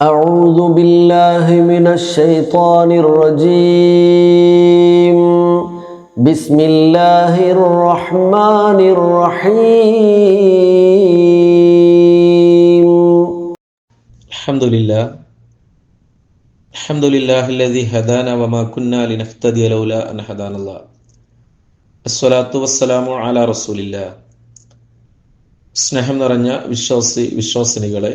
أعوذ بالله من الشيطان الرجيم بسم الله الرحمن الرحيم الحمد لله الحمد لله الذي هدانا وما كنا لنهتدي لولا أن هدانا الله الصلاة والسلام على رسول الله സ്നേഹം നിറഞ്ഞ വിശ്വാസി വിശ്വാസിനികളെ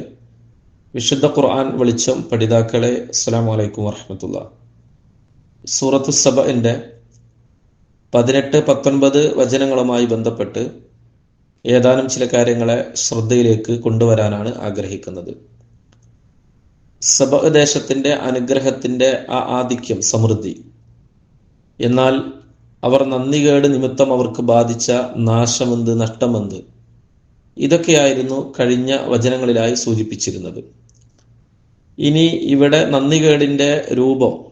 വിശുദ്ധ ഖുർആൻ വെളിച്ചം പഠിതാക്കളെ അസ്സലാമു അലൈക്കും വറഹമത്തുള്ള. സൂറത്തു സബഇന്റെ പതിനെട്ട് പത്തൊൻപത് വചനങ്ങളുമായി ബന്ധപ്പെട്ട് ഏതാനും ചില കാര്യങ്ങളെ ശ്രദ്ധയിലേക്ക് കൊണ്ടുവരാനാണ് ആഗ്രഹിക്കുന്നത്. സബ ദേശത്തിന്റെ അനുഗ്രഹത്തിന്റെ ആ ആധിക്യം സമൃദ്ധി. എന്നാൽ അവർ നന്ദികേട് നിമിത്തം അവർക്ക് ബാധിച്ച നാശമെന്ത് നഷ്ടമെന്ത്? ഇതൊക്കെയായിരുന്നു കഴിഞ്ഞ വചനങ്ങളിലായി സൂചിപ്പിച്ചിരുന്നത്. ഇനി ഇവിടെ നന്ദികേടിന്റെ രൂപം.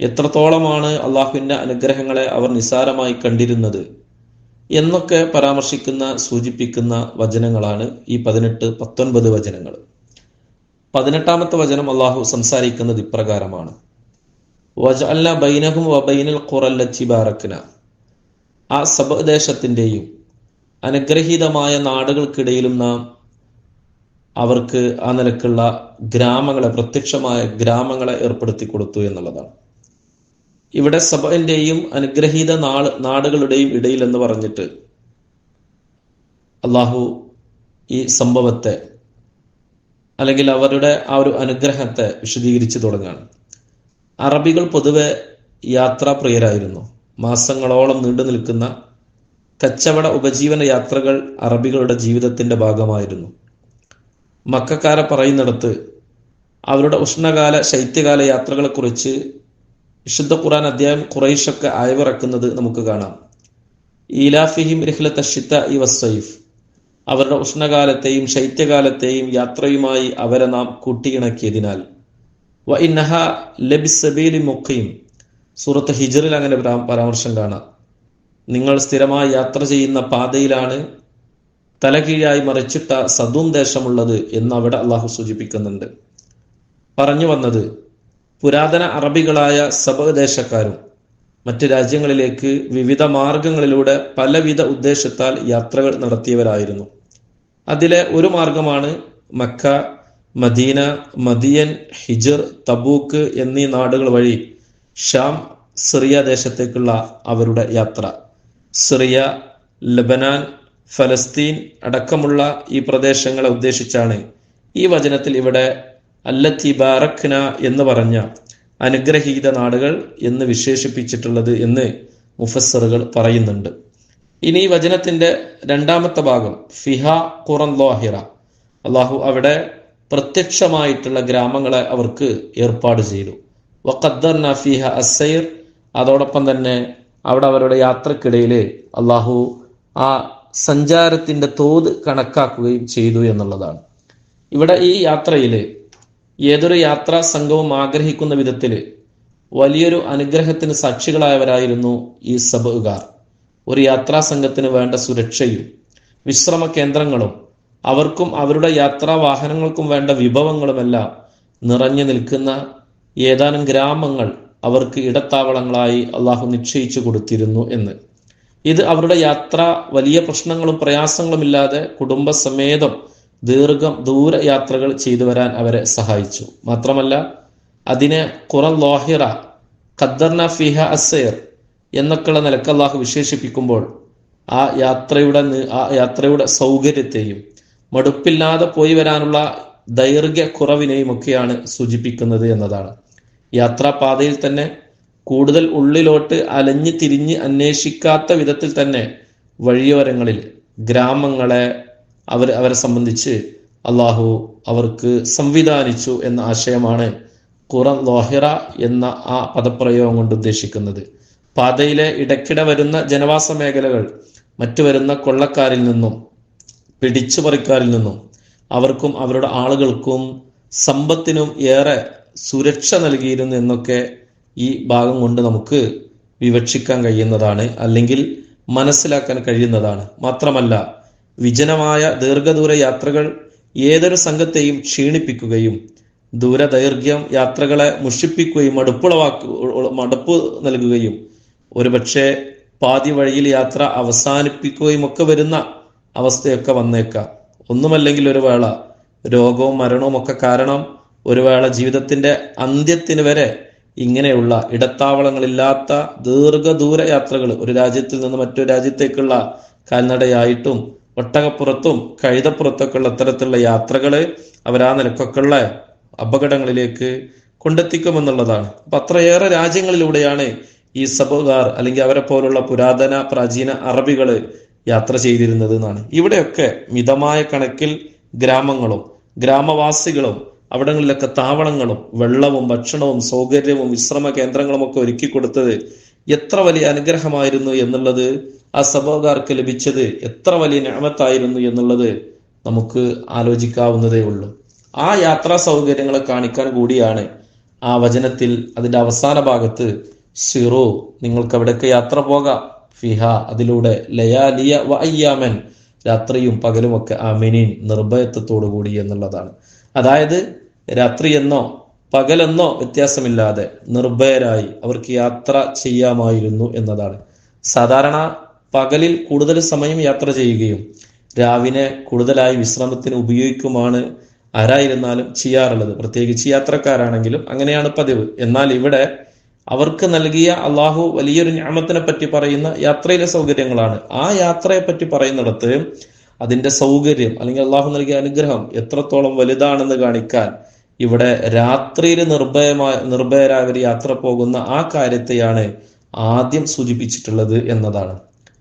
എത്രത്തോളമാണ് അള്ളാഹുവിന്റെ അനുഗ്രഹങ്ങളെ അവർ നിസാരമായി കണ്ടിരുന്നത് എന്നൊക്കെ പരാമർശിക്കുന്ന സൂചിപ്പിക്കുന്ന വചനങ്ങളാണ് ഈ പതിനെട്ട് പത്തൊൻപത് വചനങ്ങൾ. പതിനെട്ടാമത്തെ വചനം അള്ളാഹു സംസാരിക്കുന്നത് ഇപ്രകാരമാണ്. വജഅല്ല ബൈനഹും വബൈനൽ ആ സബദേശത്തിന്റെയും അനുഗ്രഹീതമായ നാടുകൾക്കിടയിലും നാം അവർക്ക് ആ നിലക്കുള്ള ഗ്രാമങ്ങളെ പ്രത്യക്ഷമായ ഗ്രാമങ്ങളെ ഏർപ്പെടുത്തി കൊടുത്തു എന്നുള്ളതാണ്. ഇവിടെ സഭന്റെയും അനുഗ്രഹീത നാൾ നാടുകളുടെയും ഇടയിൽ എന്ന് പറഞ്ഞിട്ട് അള്ളാഹു ഈ സംഭവത്തെ അല്ലെങ്കിൽ അവരുടെ ആ ഒരു അനുഗ്രഹത്തെ വിശദീകരിച്ചു തുടങ്ങുകയാണ്. അറബികൾ പൊതുവെ യാത്രാപ്രിയരായിരുന്നു മാസങ്ങളോളം നീണ്ടു നിൽക്കുന്ന കച്ചവട ഉപജീവന യാത്രകൾ അറബികളുടെ ജീവിതത്തിന്റെ ഭാഗമായിരുന്നു. മക്കാരെ പറയുന്നിടത്ത് അവരുടെ ഉഷ്ണകാല ശൈത്യകാല യാത്രകളെക്കുറിച്ച് വിശുദ്ധ ഖുറാൻ അധ്യായം ഖുറൈഷൊക്കെ അയവിറക്കുന്നത് നമുക്ക് കാണാം. ഈലാഫിഹിം റിഹ്ലത്ത ഷിത്ത ഇ വസൈഫ് അവരുടെ ഉഷ്ണകാലത്തെയും ശൈത്യകാലത്തെയും യാത്രയുമായി അവരെ നാം കൂട്ടിയിണക്കിയതിനാൽ. വ ഇന്നഹ ലബിസബീലി മുഖയും സൂറത്ത് ഹിജറിൽ അങ്ങനെ പരാമർശം കാണാം. നിങ്ങൾ സ്ഥിരമായി യാത്ര ചെയ്യുന്ന പാതയിലാണ് തലകീഴായി മറിച്ചിട്ട സദൂം ദേശമുള്ളത് എന്ന് അവിടെ അള്ളാഹു സൂചിപ്പിക്കുന്നുണ്ട്. പറഞ്ഞു വന്നത് പുരാതന അറബികളായ സബദേശക്കാരും മറ്റ് രാജ്യങ്ങളിലേക്ക് വിവിധ മാർഗങ്ങളിലൂടെ പലവിധ ഉദ്ദേശത്താൽ യാത്രകൾ നടത്തിയവരായിരുന്നു. അതിലെ ഒരു മാർഗമാണ് Mecca Medina Madian Hijr Tabuk എന്നീ നാടുകൾ വഴി ഷാം സിറിയ ദേശത്തേക്കുള്ള അവരുടെ യാത്ര. സിറിയ ലബനാൻ ഫലസ്തീൻ അടക്കമുള്ള ഈ പ്രദേശങ്ങളെ ഉദ്ദേശിച്ചാണ് ഈ വചനത്തിൽ ഇവിടെ അല്ലത്തി ബാറഖ്ന എന്ന് പറഞ്ഞ അനുഗ്രഹീത നാടുകൾ എന്ന് വിശേഷിപ്പിച്ചിട്ടുള്ളത് എന്ന് മുഫസ്സറുകൾ പറയുന്നുണ്ട്. ഇനി ഈ വചനത്തിന്റെ രണ്ടാമത്തെ ഭാഗം ഫിഹ ഖുറൻ ലോഹിറ. അള്ളാഹു അവിടെ പ്രത്യക്ഷമായിട്ടുള്ള ഗ്രാമങ്ങളെ അവർക്ക് ഏർപ്പാട് ചെയ്തു. വഖദ്ദർന ഫിഹ അസൈർ അതോടൊപ്പം തന്നെ അവിടെ അവരുടെ യാത്രക്കിടയിൽ അള്ളാഹു ആ സഞ്ചാരത്തിന്റെ തോത് കണക്കാക്കുകയും ചെയ്തു എന്നുള്ളതാണ്. ഇവിടെ ഈ യാത്രയിൽ ഏതൊരു യാത്രാ സംഘവും ആഗ്രഹിക്കുന്ന വിധത്തിൽ വലിയൊരു അനുഗ്രഹത്തിന് സാക്ഷികളായവരായിരുന്നു ഈ സബുകാർ ഒരു യാത്രാ സംഘത്തിന് വേണ്ട സുരക്ഷയും വിശ്രമ കേന്ദ്രങ്ങളും അവർക്കും അവരുടെ യാത്രാ വാഹനങ്ങൾക്കും വേണ്ട വിഭവങ്ങളുമെല്ലാം നിറഞ്ഞു നിൽക്കുന്ന ഏതാനും ഗ്രാമങ്ങൾ അവർക്ക് ഇടത്താവളങ്ങളായി അള്ളാഹു നിശ്ചയിച്ചു കൊടുത്തിരുന്നു എന്ന്. ഇത് അവരുടെ യാത്ര വലിയ പ്രശ്നങ്ങളും പ്രയാസങ്ങളും ഇല്ലാതെ കുടുംബസമേതം ദീർഘം ദൂര യാത്രകൾ ചെയ്തു വരാൻ അവരെ സഹായിച്ചു. മാത്രമല്ല അതിനെ കുറൽ ലോഹിറ ഖദ്ദർന ഫിഹ അസൈർ എന്നൊക്കെയുള്ള നിലയ്ക്ക് അള്ളാഹു വിശേഷിപ്പിക്കുമ്പോൾ ആ യാത്രയുടെ ആ യാത്രയുടെ സൗകര്യത്തെയും മടുപ്പില്ലാതെ പോയി വരാനുള്ള ദൈർഘ്യ കുറവിനെയും ഒക്കെയാണ് സൂചിപ്പിക്കുന്നത് എന്നതാണ്. യാത്രാപാതയിൽ തന്നെ കൂടുതൽ ഉള്ളിലോട്ട് അലഞ്ഞു തിരിഞ്ഞ് അന്വേഷിക്കാത്ത വിധത്തിൽ തന്നെ വഴിയോരങ്ങളിൽ ഗ്രാമങ്ങളെ അവർ അവരെ സംബന്ധിച്ച് അള്ളാഹു അവർക്ക് സംവിധാനിച്ചു എന്ന ആശയമാണ് ഖുറൻ ലോഹിറ എന്ന ആ പദപ്രയോഗം കൊണ്ട് ഉദ്ദേശിക്കുന്നത്. പാതയിലെ ഇടയ്ക്കിടെ വരുന്ന ജനവാസ മേഖലകൾ മറ്റു വരുന്ന കൊള്ളക്കാരിൽ നിന്നും പിടിച്ചുപറിക്കാരിൽ നിന്നും അവർക്കും അവരുടെ ആളുകൾക്കും സമ്പത്തിനും ഏറെ സുരക്ഷ നൽകിയിരുന്നു എന്നൊക്കെ ഈ ഭാഗം കൊണ്ട് നമുക്ക് വിവക്ഷിക്കാൻ കഴിയുന്നതാണ് അല്ലെങ്കിൽ മനസ്സിലാക്കാൻ കഴിയുന്നതാണ്. മാത്രമല്ല വിജനമായ ദീർഘദൂര യാത്രകൾ ഏതൊരു സംഘത്തെയും ക്ഷീണിപ്പിക്കുകയും ദൂരദൈർഘ്യം യാത്രകളെ മുഷിപ്പിക്കുകയും മടുപ്പുളവാക്കു മടുപ്പ് നൽകുകയും ഒരുപക്ഷെ പാതി വഴിയിൽ യാത്ര അവസാനിപ്പിക്കുകയും ഒക്കെ വരുന്ന അവസ്ഥയൊക്കെ വന്നേക്കാം. ഒന്നുമല്ലെങ്കിൽ ഒരു വേള രോഗവും മരണവും ഒക്കെ കാരണം ഒരു വേള ജീവിതത്തിന്റെ അന്ത്യത്തിന് വരെ ഇങ്ങനെയുള്ള ഇടത്താവളങ്ങളില്ലാത്ത ദീർഘദൂര യാത്രകൾ ഒരു രാജ്യത്തിൽ നിന്ന് മറ്റൊരു രാജ്യത്തേക്കുള്ള കാൽനടയായിട്ടും ഒട്ടകപ്പുറത്തും കഴുതപ്പുറത്തൊക്കെ ഉള്ള ഇത്തരത്തിലുള്ള യാത്രകൾ അവരാ നിലക്കൊക്കെയുള്ള അപകടങ്ങളിലേക്ക് കൊണ്ടെത്തിക്കുമെന്നുള്ളതാണ്. അപ്പൊ അത്രയേറെ രാജ്യങ്ങളിലൂടെയാണ് ഈ സബുകാർ അല്ലെങ്കിൽ അവരെ പോലുള്ള പുരാതന പ്രാചീന അറബികൾ യാത്ര ചെയ്തിരുന്നത് എന്നാണ്. ഇവിടെയൊക്കെ മിതമായ കണക്കിൽ ഗ്രാമങ്ങളും ഗ്രാമവാസികളും അവിടങ്ങളിലൊക്കെ താവളങ്ങളും വെള്ളവും ഭക്ഷണവും സൗകര്യവും വിശ്രമ കേന്ദ്രങ്ങളും ഒക്കെ ഒരുക്കി കൊടുത്തത് എത്ര വലിയ അനുഗ്രഹമായിരുന്നു എന്നുള്ളത് ആ സഭകാർക്ക് ലഭിച്ചത് എത്ര വലിയ ഞാമത്തായിരുന്നു എന്നുള്ളത് നമുക്ക് ആലോചിക്കാവുന്നതേ ഉള്ളൂ. ആ യാത്രാ സൗകര്യങ്ങളെ കാണിക്കാൻ കൂടിയാണ് ആ വചനത്തിൽ അതിന്റെ അവസാന ഭാഗത്ത് സിറോ നിങ്ങൾക്ക് അവിടേക്ക് യാത്ര പോകാം? ഫിഹ അതിലൂടെ ലയാലിയ വ അയ്യാമൻ രാത്രിയും പകലുമൊക്കെ ആമിനീൻ നിർഭയത്വത്തോടു കൂടി എന്നുള്ളതാണ്. അതായത് രാത്രിയെന്നോ പകലെന്നോ വ്യത്യാസമില്ലാതെ നിർഭയരായി അവർക്ക് യാത്ര ചെയ്യാമായിരുന്നു എന്നതാണ്. സാധാരണ പകലിൽ കൂടുതൽ സമയം യാത്ര ചെയ്യുകയും രാവിനെ കൂടുതലായി വിശ്രമത്തിന് ഉപയോഗിക്കുമാണ് ആരായിരുന്നാലും ചെയ്യാറുള്ളത്. പ്രത്യേകിച്ച് യാത്രക്കാരാണെങ്കിലും അങ്ങനെയാണ് പതിവ്. എന്നാൽ ഇവിടെ അവർക്ക് നൽകിയ അള്ളാഹു വലിയൊരു ഞാമത്തിനെ പറ്റി പറയുന്ന യാത്രയിലെ സൗകര്യങ്ങളാണ്. ആ യാത്രയെ പറ്റി പറയുന്നിടത്ത് അതിന്റെ സൗകര്യം അല്ലെങ്കിൽ അള്ളാഹു നൽകിയ അനുഗ്രഹം എത്രത്തോളം വലുതാണെന്ന് കാണിക്കാൻ ഇവിടെ രാത്രിയിൽ നിർഭയമായ നിർഭയരായവർ യാത്ര പോകുന്ന ആ കാര്യത്തെയാണ് ആദ്യം സൂചിപ്പിച്ചിട്ടുള്ളത് എന്നതാണ്.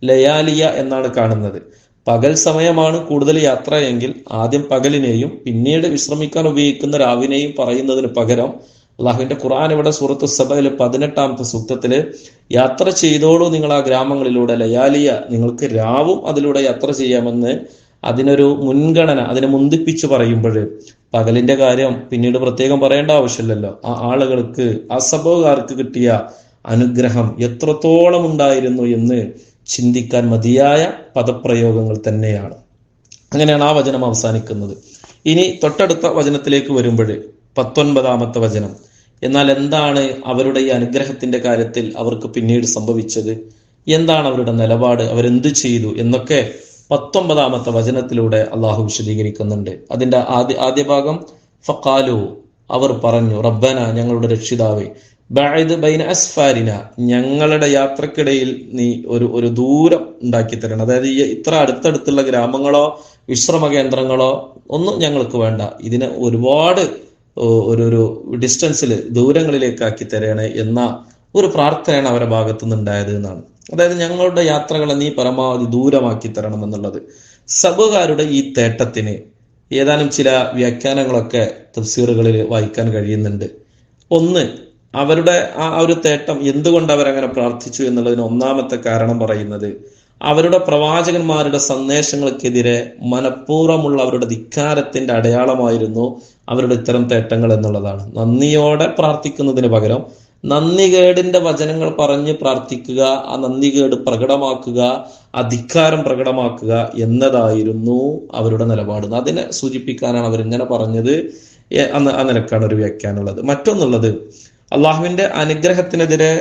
ലയാലിയ എന്നാണ് കാണുന്നത്. പകൽ സമയമാണ് കൂടുതൽ യാത്ര എങ്കിൽ ആദ്യം പകലിനെയും പിന്നീട് വിശ്രമിക്കാൻ ഉപയോഗിക്കുന്ന രാവിനെയും പറയുന്നതിന് പകരം അള്ളാഹുവിന്റെ ഖുർആൻ ഇവിടെ സൂറത്ത് സഭയിൽ പതിനെട്ടാമത്തെ സൂക്തത്തിൽ യാത്ര ചെയ്തോളൂ നിങ്ങൾ ആ ഗ്രാമങ്ങളിലൂടെ ലയാലിയ നിങ്ങൾക്ക് രാവും അതിലൂടെ യാത്ര ചെയ്യാമെന്ന് അതിനൊരു മുൻഗണന അതിനെ മുന്തിപ്പിച്ച് പറയുമ്പോൾ പകലിന്റെ കാര്യം പിന്നീട് പ്രത്യേകം പറയേണ്ട ആവശ്യമില്ലല്ലോ. ആ ആളുകൾക്ക് ആ സഭകാർക്ക് കിട്ടിയ അനുഗ്രഹം എത്രത്തോളം ഉണ്ടായിരുന്നു എന്ന് ചിന്തിക്കാൻ മതിയായ പദപ്രയോഗങ്ങൾ തന്നെയാണ്. അങ്ങനെയാണ് ആ വചനം അവസാനിക്കുന്നത്. ഇനി തൊട്ടടുത്ത വചനത്തിലേക്ക് വരുമ്പോൾ പത്തൊൻപതാമത്തെ വചനം. എന്നാൽ എന്താണ് അവരുടെ ഈ അനുഗ്രഹത്തിന്റെ കാര്യത്തിൽ അവർക്ക് പിന്നീട് സംഭവിച്ചത്? എന്താണ് അവരുടെ നിലപാട്? അവരെന്ത് ചെയ്തു? എന്നൊക്കെ പത്തൊമ്പതാമത്തെ വചനത്തിലൂടെ അള്ളാഹു വിശദീകരിക്കുന്നുണ്ട്. അതിന്റെ ആദ്യ ആദ്യ ഭാഗം ഫക്കാലു അവർ പറഞ്ഞു റബ്ബന ഞങ്ങളുടെ രക്ഷിതാവേ ബൈന അസ്ഫാരിന ഞങ്ങളുടെ യാത്രക്കിടയിൽ നീ ഒരു ഒരു ദൂരം ഉണ്ടാക്കി തരണം അതായത് ഈ ഇത്ര അടുത്തടുത്തുള്ള ഗ്രാമങ്ങളോ വിശ്രമ കേന്ദ്രങ്ങളോ ഒന്നും ഞങ്ങൾക്ക് വേണ്ട. ഇതിന് ഒരുപാട് ഒരു ഒരു ഡിസ്റ്റൻസിൽ ദൂരങ്ങളിലേക്കാക്കി തരണേ എന്ന ഒരു പ്രാർത്ഥനയാണ് അവരുടെ ഭാഗത്തു നിന്നുണ്ടായത് എന്നാണ്. അതായത് ഞങ്ങളുടെ യാത്രകളെ നീ പരമാവധി ദൂരമാക്കി തരണം എന്നുള്ളത്. സബുകാരുടെ ഈ തേട്ടത്തിന് ഏതാനും ചില വ്യാഖ്യാനങ്ങളൊക്കെ തഫ്സീറുകളിൽ വായിക്കാൻ കഴിയുന്നുണ്ട്. ഒന്ന് അവരുടെ ആ ഒരു തേട്ടം എന്തുകൊണ്ട് അവരങ്ങനെ പ്രാർത്ഥിച്ചു എന്നുള്ളതിന് ഒന്നാമത്തെ കാരണം പറയുന്നത് അവരുടെ പ്രവാചകന്മാരുടെ സന്ദേശങ്ങൾക്കെതിരെ മനഃപൂർവമുള്ള അവരുടെ ധിക്കാരത്തിന്റെ അടയാളമായിരുന്നു അവരുടെ ഇത്തരം തേട്ടങ്ങൾ എന്നുള്ളതാണ്. നന്ദിയോടെ പ്രാർത്ഥിക്കുന്നതിന് പകരം നന്ദികേടിന്റെ വചനങ്ങൾ പറഞ്ഞ് പ്രാർത്ഥിക്കുക ആ നന്ദികേട് പ്രകടമാക്കുക അധികാരം പ്രകടമാക്കുക എന്നതായിരുന്നു അവരുടെ നിലപാട്. അതിനെ സൂചിപ്പിക്കാനാണ് അവരിങ്ങനെ പറഞ്ഞത്. ആ നിലക്കാണ് ഒരു വ്യാഖ്യാനുള്ളത് മറ്റൊന്നുള്ളത് അള്ളാഹുവിന്റെ അനുഗ്രഹത്തിനെതിരെ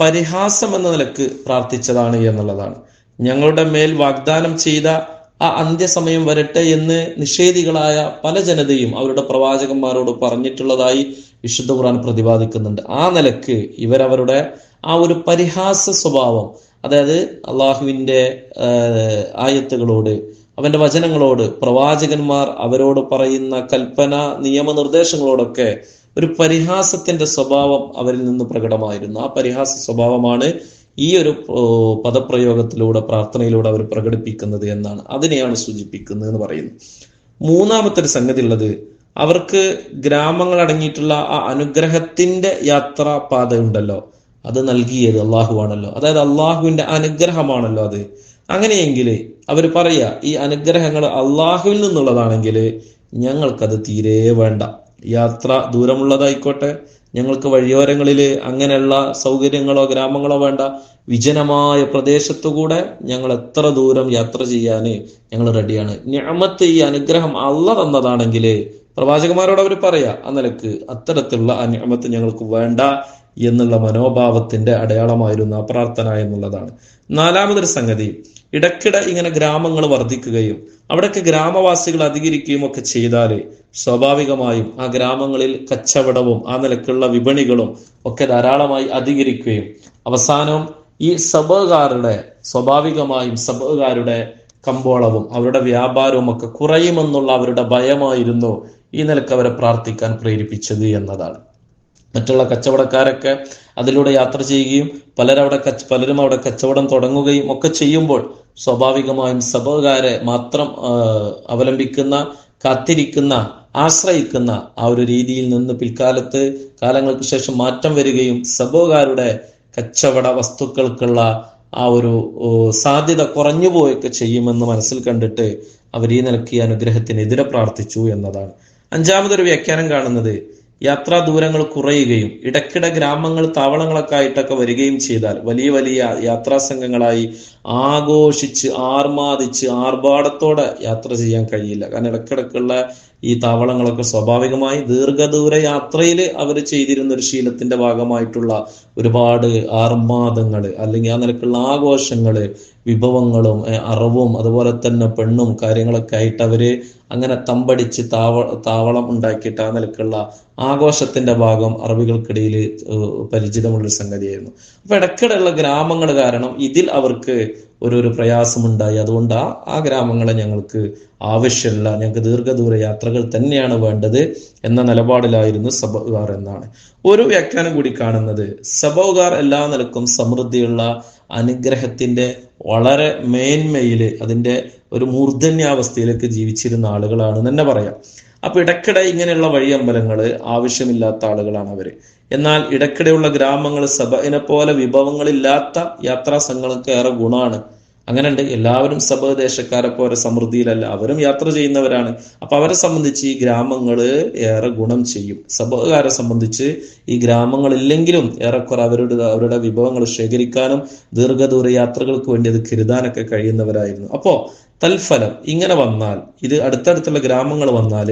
പരിഹാസം എന്ന നിലയ്ക്ക് പ്രാർത്ഥിച്ചതാണ് എന്നുള്ളതാണ്. ഞങ്ങളുടെ മേൽ വാഗ്ദാനം ചെയ്ത ആ അന്ത്യസമയം വരട്ടെ എന്ന് നിഷേധികളായ പല ജനതയും അവരുടെ പ്രവാചകന്മാരോട് പറഞ്ഞിട്ടുള്ളതായി വിശുദ്ധ ഖുർആൻ പ്രതിപാദിക്കുന്നുണ്ട്. ആ നിലയ്ക്ക് ഇവരവരുടെ ആ ഒരു പരിഹാസ സ്വഭാവം അതായത് അള്ളാഹുവിന്റെ ആയത്തുകളോട് അവന്റെ വചനങ്ങളോട് പ്രവാചകന്മാർ അവരോട് പറയുന്ന കൽപ്പന നിയമനിർദ്ദേശങ്ങളോടൊക്കെ ഒരു പരിഹാസത്തിന്റെ സ്വഭാവം അവരിൽ നിന്ന് പ്രകടമായിരുന്നു. ആ പരിഹാസ സ്വഭാവമാണ് ഈ ഒരു പദപ്രയോഗത്തിലൂടെ പ്രാർത്ഥനയിലൂടെ അവർ പ്രകടിപ്പിക്കുന്നത് എന്നാണ് അതിനെയാണ് സൂചിപ്പിക്കുന്നത് എന്ന് പറയുന്നു മൂന്നാമത്തെ ഒരു സംഗതി ഉള്ളത് അവർക്ക് ഗ്രാമങ്ങൾ അടങ്ങിയിട്ടുള്ള ആ അനുഗ്രഹത്തിന്റെ യാത്രാ പാത ഉണ്ടല്ലോ അത് നൽകിയത് അള്ളാഹുവാണല്ലോ. അതായത് അള്ളാഹുവിന്റെ അനുഗ്രഹമാണല്ലോ അത്. അങ്ങനെയെങ്കിൽ അവർ പറയുക ഈ അനുഗ്രഹങ്ങൾ അള്ളാഹുവിൽ നിന്നുള്ളതാണെങ്കിൽ ഞങ്ങൾക്കത് തീരെ വേണ്ട. യാത്ര ദൂരമുള്ളതായിക്കോട്ടെ ഞങ്ങൾക്ക് വഴിയോരങ്ങളിൽ അങ്ങനെയുള്ള സൗകര്യങ്ങളോ ഗ്രാമങ്ങളോ വേണ്ട വിജനമായ പ്രദേശത്തുകൂടെ ഞങ്ങൾ എത്ര ദൂരം യാത്ര ചെയ്യാൻ ഞങ്ങൾ റെഡിയാണ്. ഞാമത്ത് ഈ അനുഗ്രഹം അല്ല തന്നതാണെങ്കിൽ പ്രവാചകന്മാരോട് അവർ പറയാ ആ നിലയ്ക്ക് അത്തരത്തിലുള്ള ആ ഞങ്ങൾക്ക് വേണ്ട എന്നുള്ള മനോഭാവത്തിന്റെ അടയാളമായിരുന്നു ആ പ്രാർത്ഥന എന്നുള്ളതാണ്. നാലാമതൊരു സംഗതി ഇടയ്ക്കിടെ ഇങ്ങനെ ഗ്രാമങ്ങൾ വർദ്ധിക്കുകയും അവിടേക്ക് ഗ്രാമവാസികൾ അധികരിക്കുകയും ഒക്കെ ചെയ്താൽ സ്വാഭാവികമായും ആ ഗ്രാമങ്ങളിൽ കച്ചവടവും ആ നിലക്കുള്ള വിപണികളും ഒക്കെ ധാരാളമായി അധികരിക്കുകയും അവസാനം ഈ സഭകാരുടെ സ്വാഭാവികമായും സഭകാരുടെ കമ്പോളവും അവരുടെ വ്യാപാരവും ഒക്കെ കുറയുമെന്നുള്ള അവരുടെ ഭയമായിരുന്നു ഈ നിലയ്ക്ക് അവരെ പ്രാർത്ഥിക്കാൻ പ്രേരിപ്പിച്ചത് എന്നതാണ്. മറ്റുള്ള കച്ചവടക്കാരൊക്കെ അതിലൂടെ യാത്ര ചെയ്യുകയും പലരവിടെ കച്ച പലരും അവിടെ കച്ചവടം തുടങ്ങുകയും ഒക്കെ ചെയ്യുമ്പോൾ സ്വാഭാവികമായും സഭകാരെ മാത്രം അവലംബിക്കുന്ന കാത്തിരിക്കുന്ന ആശ്രയിക്കുന്ന ആ ഒരു രീതിയിൽ നിന്ന് പിൽക്കാലത്ത് കാലങ്ങൾക്ക് ശേഷം മാറ്റം വരികയും സഭകാരുടെ കച്ചവട വസ്തുക്കൾക്കുള്ള ആ ഒരു സാധ്യത കുറഞ്ഞു പോയൊക്കെ ചെയ്യുമെന്ന് മനസ്സിൽ കണ്ടിട്ട് അവർ ഈ നൽകിയ അനുഗ്രഹത്തിനെതിരെ പ്രാർത്ഥിച്ചു എന്നതാണ്. അഞ്ചാമതൊരു വ്യാഖ്യാനം കാണുന്നത് യാത്രാ ദൂരങ്ങൾ കുറയുകയും ഇടയ്ക്കിടെ ഗ്രാമങ്ങൾ താവളങ്ങളൊക്കെ ആയിട്ടൊക്കെ വരികയും ചെയ്താൽ വലിയ വലിയ യാത്രാ സംഘങ്ങളായി ആഘോഷിച്ച് ആർമാദിച്ച് ആർഭാടത്തോടെ യാത്ര ചെയ്യാൻ കഴിയില്ല. കാരണം ഇടക്കിടക്കുള്ള ഈ താവളങ്ങളൊക്കെ സ്വാഭാവികമായി ദീർഘദൂര യാത്രയിൽ അവർ ചെയ്തിരുന്ന ഒരു ശീലത്തിന്റെ ഭാഗമായിട്ടുള്ള ഒരുപാട് ആർമാദങ്ങൾ അല്ലെങ്കിൽ ആ നിലക്കുള്ള ആഘോഷങ്ങൾ വിഭവങ്ങളും അറിവും അതുപോലെ തന്നെ പെണ്ണും കാര്യങ്ങളൊക്കെ ആയിട്ട് അവർ അങ്ങനെ തമ്പടിച്ച് താവ താവളം ഉണ്ടാക്കിയിട്ട് ആ നിലക്കുള്ള ആഘോഷത്തിന്റെ ഭാഗം അറബികൾക്കിടയിൽ പരിചിതമുള്ളൊരു സംഗതിയായിരുന്നു. അപ്പൊ ഇടയ്ക്കിടെയുള്ള ഗ്രാമങ്ങൾ കാരണം ഇതിൽ അവർക്ക് ഒരു ഒരു പ്രയാസമുണ്ടായി. അതുകൊണ്ട് ആ ആ ഗ്രാമങ്ങളെ ഞങ്ങൾക്ക് ആവശ്യമില്ല. ഞങ്ങൾക്ക് ദീർഘദൂര യാത്രകൾ തന്നെയാണ് വേണ്ടത് എന്ന നിലപാടിലായിരുന്നു സബുകാർ എന്നാണ്. ഒരു വ്യാഖ്യാനം കൂടി കാണുന്നത്. സബൗകാർ എല്ലാ നിലക്കും സമൃദ്ധിയുള്ള അനുഗ്രഹത്തിന്റെ വളരെ മേന്മയിൽ അതിന്റെ ഒരു മൂർധന്യാവസ്ഥയിലേക്ക് ജീവിച്ചിരുന്ന ആളുകളാണ് തന്നെ പറയാം. അപ്പൊ ഇടയ്ക്കിടെ ഇങ്ങനെയുള്ള വഴിയമ്പലങ്ങൾ ആവശ്യമില്ലാത്ത ആളുകളാണ് അവർ. എന്നാൽ ഇടയ്ക്കിടെയുള്ള ഗ്രാമങ്ങൾ സഭയിനെ പോലെ വിഭവങ്ങളില്ലാത്ത യാത്രാ സംഘങ്ങൾക്ക് ഏറെ ഗുണമാണ്. അങ്ങനെയുണ്ട്. എല്ലാവരും സഭ ദേശക്കാരെ പോലെ സമൃദ്ധിയിലല്ല. അവരും യാത്ര ചെയ്യുന്നവരാണ്. അപ്പൊ അവരെ സംബന്ധിച്ച് ഈ ഗ്രാമങ്ങൾ ഏറെ ഗുണം ചെയ്യും. സഭകാരെ സംബന്ധിച്ച് ഈ ഗ്രാമങ്ങളില്ലെങ്കിലും ഏറെക്കുറെ അവരുടെ അവരുടെ വിഭവങ്ങൾ ശേഖരിക്കാനും ദീർഘദൂര യാത്രകൾക്ക് വേണ്ടി അത് കരുതാനൊക്കെ കഴിയുന്നവരായിരുന്നു. അപ്പോ തൽഫലം ഇങ്ങനെ വന്നാൽ ഇത് അടുത്തടുത്തുള്ള ഗ്രാമങ്ങൾ വന്നാൽ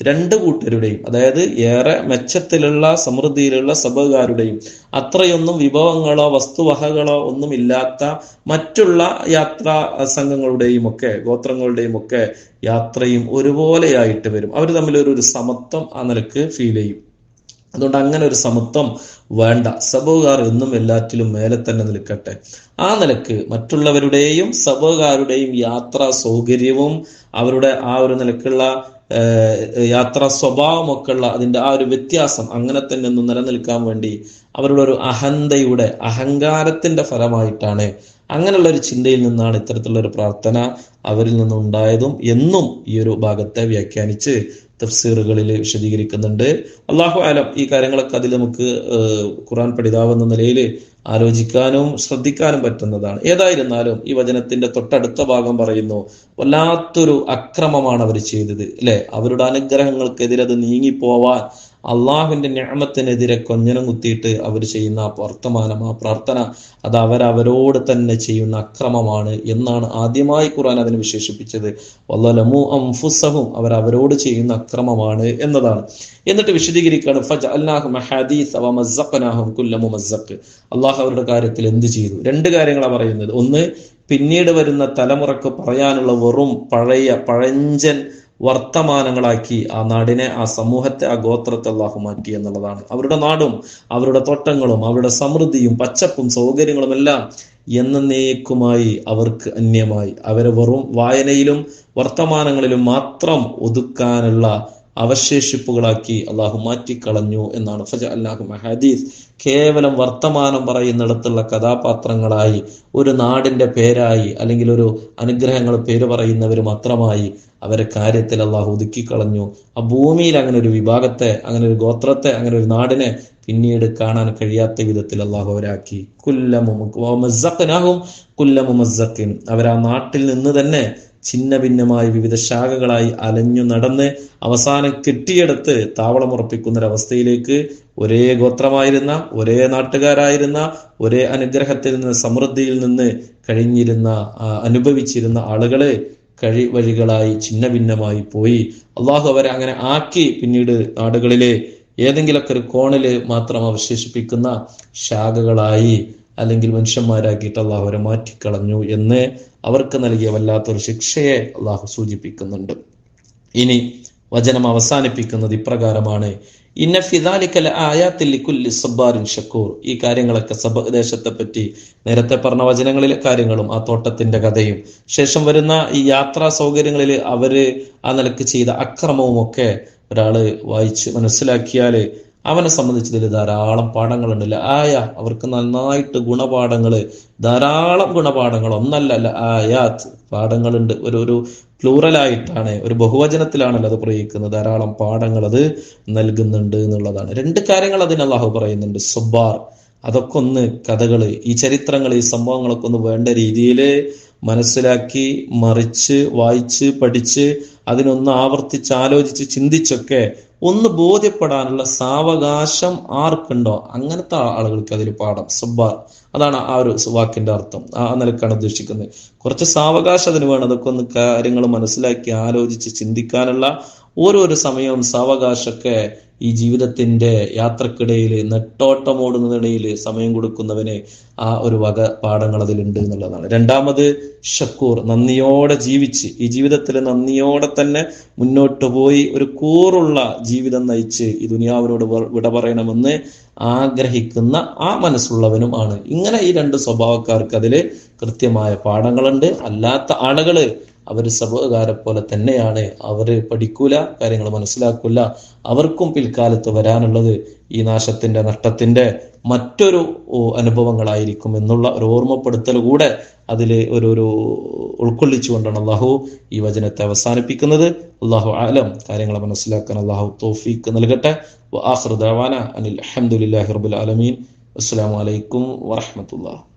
രണ്ട് കൂട്ടരുടെയും അതായത് ഏറെ മെച്ചത്തിലുള്ള സമൃദ്ധിയിലുള്ള സഭകാരുടെയും അത്രയൊന്നും വിഭവങ്ങളോ വസ്തുവകകളോ ഒന്നും ഇല്ലാത്ത മറ്റുള്ള യാത്രാ സംഘങ്ങളുടെയും ഒക്കെ ഗോത്രങ്ങളുടെയും ഒക്കെ യാത്രയും ഒരുപോലെയായിട്ട് വരും. അവർ തമ്മിൽ ഒരു ഒരു സമത്വം ആ നിലയ്ക്ക് ഫീൽ ചെയ്യും. അതുകൊണ്ട് അങ്ങനെ ഒരു സമത്വം വേണ്ട. സബോകാർ എന്നും എല്ലാറ്റിലും മേലെ തന്നെ നിൽക്കട്ടെ. ആ നിലയ്ക്ക് മറ്റുള്ളവരുടെയും സബോകാരുടെയും യാത്രാ സൗകര്യവും അവരുടെ ആ ഒരു നിലക്കുള്ള യാത്രാ സ്വഭാവമൊക്കെ ഉള്ള അതിന്റെ ആ ഒരു വ്യത്യാസം അങ്ങനെ തന്നെ ഒന്ന് നിലനിൽക്കാൻ വേണ്ടി അവരുടെ ഒരു അഹന്തയുടെ അഹങ്കാരത്തിന്റെ ഫലമായിട്ടാണ് അങ്ങനെയുള്ള ഒരു ചിന്തയിൽ നിന്നാണ് ഇത്തരത്തിലുള്ള ഒരു പ്രാർത്ഥന അവരിൽ നിന്നും ഉണ്ടായതും എന്നും ഈ ഒരു ഭാഗത്തെ വ്യാഖ്യാനിച്ച് തഫ്സീറുകളിൽ വിശദീകരിക്കുന്നുണ്ട്. അള്ളാഹു ആലം ഈ കാര്യങ്ങളൊക്കെ അതിൽ നമുക്ക് ഖുറാൻ പഠിതാവ് എന്ന നിലയിൽ ആലോചിക്കാനും ശ്രദ്ധിക്കാനും പറ്റുന്നതാണ്. ഏതായിരുന്നാലും ഈ വചനത്തിന്റെ തൊട്ടടുത്ത ഭാഗം പറയുന്നു വല്ലാത്തൊരു അക്രമമാണ് അവർ ചെയ്തത്. അല്ലെ? അവരുടെ അനുഗ്രഹങ്ങൾക്കെതിരെ അത് നീങ്ങിപ്പോവാൻ അള്ളാഹുവിന്റെ ഞാമത്തിനെതിരെ കൊഞ്ഞനം കുത്തിയിട്ട് അവർ ചെയ്യുന്ന ആ വർത്തമാനം ആ പ്രാർത്ഥന അത് അവരവരോട് തന്നെ ചെയ്യുന്ന അക്രമമാണ് എന്നാണ് ആദ്യമായി ഖുർആൻ അതിനെ വിശേഷിപ്പിച്ചത്. വല്ലലമു അംഫുസഹും അവർ അവരോട് ചെയ്യുന്ന അക്രമമാണ് എന്നതാണ്. എന്നിട്ട് വിശദീകരിക്കുകയാണ് ഫജ് കുല്ല മുമസ്സഖ്. അള്ളാഹു അവരുടെ കാര്യത്തിൽ എന്ത് ചെയ്തു? രണ്ട് കാര്യങ്ങളാണ് പറയുന്നത്. ഒന്ന് പിന്നീട് വരുന്ന തലമുറയ്ക്ക് പറയാനുള്ള വെറും പഴയ പഴഞ്ചൻ വർത്തമാനങ്ങളാക്കി ആ നാടിനെ ആ സമൂഹത്തെ ആ ഗോത്രത്തെ അള്ളാഹു മാറ്റി എന്നുള്ളതാണ്. അവരുടെ നാടും അവരുടെ തോട്ടങ്ങളും അവരുടെ സമൃദ്ധിയും പച്ചപ്പും സൗകര്യങ്ങളും എല്ലാം എന്നേക്കുമായി അവർക്ക് അന്യമായി. അവരെ വെറും വായനയിലും വർത്തമാനങ്ങളിലും മാത്രം ഒതുക്കാനുള്ള അവശേഷിപ്പുകളാക്കി അള്ളാഹു മാറ്റിക്കളഞ്ഞു എന്നാണ്. ഫജ അല്ലാഹു ഹദീസ്. കേവലം വർത്തമാനം പറയുന്നിടത്തുള്ള കഥാപാത്രങ്ങളായി ഒരു നാടിന്റെ പേരായി അല്ലെങ്കിൽ ഒരു അനുഗ്രഹങ്ങൾ പേര് പറയുന്നവർ മാത്രമായി അവരെ കാര്യത്തിൽ അള്ളാഹു ഒതുക്കിക്കളഞ്ഞു. ആ ഭൂമിയിൽ അങ്ങനെ ഒരു വിഭാഗത്തെ അങ്ങനെ ഒരു ഗോത്രത്തെ അങ്ങനെ ഒരു നാടിനെ പിന്നീട് കാണാൻ കഴിയാത്ത വിധത്തിൽ അള്ളാഹു അവരാക്കി. കുല്ലമും കുല്ലമുമസ്സക്കിൻ അവർ ആ നാട്ടിൽ നിന്ന് തന്നെ ഛിന്ന ഭിന്നമായി വിവിധ ശാഖകളായി അലഞ്ഞു നടന്ന് അവസാനം കെട്ടിയെടുത്ത് താവളമുറപ്പിക്കുന്ന ഒരവസ്ഥയിലേക്ക് ഒരേ ഗോത്രമായിരുന്ന ഒരേ നാട്ടുകാരായിരുന്ന ഒരേ അനുഗ്രഹത്തിൽ നിന്ന് സമൃദ്ധിയിൽ നിന്ന് കഴിഞ്ഞിരുന്ന അനുഭവിച്ചിരുന്ന ആളുകൾ കഴി വഴികളായി ഛിന്ന ഭിന്നമായി പോയി. അള്ളാഹു അവരെ അങ്ങനെ ആക്കി പിന്നീട് നാടുകളിലെ ഏതെങ്കിലുമൊക്കെ ഒരു കോണിൽ മാത്രം അവശേഷിപ്പിക്കുന്ന ശാഖകളായി അല്ലെങ്കിൽ മനുഷ്യന്മാരാക്കിയിട്ട് അള്ളാഹു അവരെ മാറ്റിക്കളഞ്ഞു എന്ന് അവർക്ക് നൽകിയ വല്ലാത്തൊരു ശിക്ഷയെ അള്ളാഹു സൂചിപ്പിക്കുന്നുണ്ട്. ഇനി വചനം അവസാനിപ്പിക്കുന്നത് ഇപ്രകാരമാണ്. ഇന്ന ഫിദാലിക്കൽ ആയാത്തില്ലിക്കുല്ലി ഷക്കൂർ. ഈ കാര്യങ്ങളൊക്കെ സബ ദേശത്തെ പറ്റി നേരത്തെ പറഞ്ഞ വചനങ്ങളിലെ കാര്യങ്ങളും ആ തോട്ടത്തിന്റെ കഥയും. ശേഷം വരുന്ന ഈ യാത്രാ സൗകര്യങ്ങളിൽ അവർ ആ നിലയ്ക്ക് ചെയ്ത അക്രമവും ഒക്കെ ഒരാൾ വായിച്ച് മനസ്സിലാക്കിയാൽ അവനെ സംബന്ധിച്ചതിൽ ധാരാളം പാഠങ്ങളുണ്ട്. ആയ അവർക്ക് നന്നായിട്ട് ഗുണപാഠങ്ങൾ ധാരാളം ഗുണപാഠങ്ങൾ. ഒന്നല്ല ആയാത്ത് പാഠങ്ങളുണ്ട്. ഒരു ഒരു പ്ലൂറലായിട്ടാണ് ഒരു ബഹുവചനത്തിലാണല്ലോ അത് പ്രയോഗിക്കുന്നത്. ധാരാളം പാഠങ്ങൾ അത് നൽകുന്നുണ്ട് എന്നുള്ളതാണ്. രണ്ട് കാര്യങ്ങൾ അതിന് അള്ളാഹു പറയുന്നുണ്ട്. സുബാർ അതൊക്കെ ഒന്ന് കഥകൾ ഈ ചരിത്രങ്ങൾ ഈ സംഭവങ്ങളൊക്കെ ഒന്ന് വേണ്ട രീതിയിൽ മനസ്സിലാക്കി മറിച്ച് വായിച്ച് പഠിച്ച് അതിനൊന്ന് ആവർത്തിച്ച് ആലോചിച്ച് ചിന്തിച്ചൊക്കെ ഒന്ന് ബോധ്യപ്പെടാനുള്ള സാവകാശം ആർക്കുണ്ടോ? അങ്ങനത്തെ ആളുകൾക്ക് അതിൽ പാഠം സുബാർ അതാണ് ആ ഒരു വാക്കിന്റെ അർത്ഥം ആ നിലക്കാണ് ഉദ്ദേശിക്കുന്നത്. കുറച്ച് സാവകാശം അതിന് വേണം. അതൊക്കെ ഒന്ന് കാര്യങ്ങൾ മനസ്സിലാക്കി ആലോചിച്ച് ചിന്തിക്കാനുള്ള ഓരോരോ സമയവും സാവകാശമൊക്കെ ഈ ജീവിതത്തിന്റെ യാത്രക്കിടയിൽ നെട്ടോട്ടമോടുന്നതിനിടയിൽ സമയം കൊടുക്കുന്നവന് ആ ഒരു വക പാഠങ്ങൾ അതിലുണ്ട് എന്നുള്ളതാണ്. രണ്ടാമത് ഷക്കൂർ നന്ദിയോടെ ജീവിച്ച് ഈ ജീവിതത്തിൽ നന്ദിയോടെ തന്നെ മുന്നോട്ട് പോയി ഒരു കൂറുള്ള ജീവിതം നയിച്ച് ഈ ദുനിയാവിനോട് വിട പറയണമെന്ന് ആഗ്രഹിക്കുന്ന ആ മനസ്സുള്ളവനും ആണ്. ഇങ്ങനെ ഈ രണ്ട് സ്വഭാവക്കാർക്ക് അതിൽ കൃത്യമായ പാഠങ്ങളുണ്ട്. അല്ലാത്ത ആളുകൾ അവർ സഭകാരെ പോലെ തന്നെയാണ്. അവർ പഠിക്കൂല കാര്യങ്ങൾ മനസ്സിലാക്കൂല. അവർക്കും പിൽക്കാലത്ത് വരാനുള്ളത് ഈ നാശത്തിന്റെ നഷ്ടത്തിന്റെ മറ്റൊരു അനുഭവങ്ങളായിരിക്കും എന്നുള്ള ഒരു ഓർമ്മപ്പെടുത്തൽ കൂടെ അതിൽ ഒരു ഒരു ഉൾക്കൊള്ളിച്ചുകൊണ്ടാണ് അള്ളാഹു ഈ വചനത്തെ അവസാനിപ്പിക്കുന്നത്. അള്ളാഹു ആലം കാര്യങ്ങളെ മനസ്സിലാക്കാൻ അള്ളാഹു തോഫീക്ക് നൽകട്ടെ. അനിൽ അഹമ്മദില്ലാഹി റബുൽ ആലമീൻ. അസ്സാം വലൈക്കും വറഹമത്തുള്ള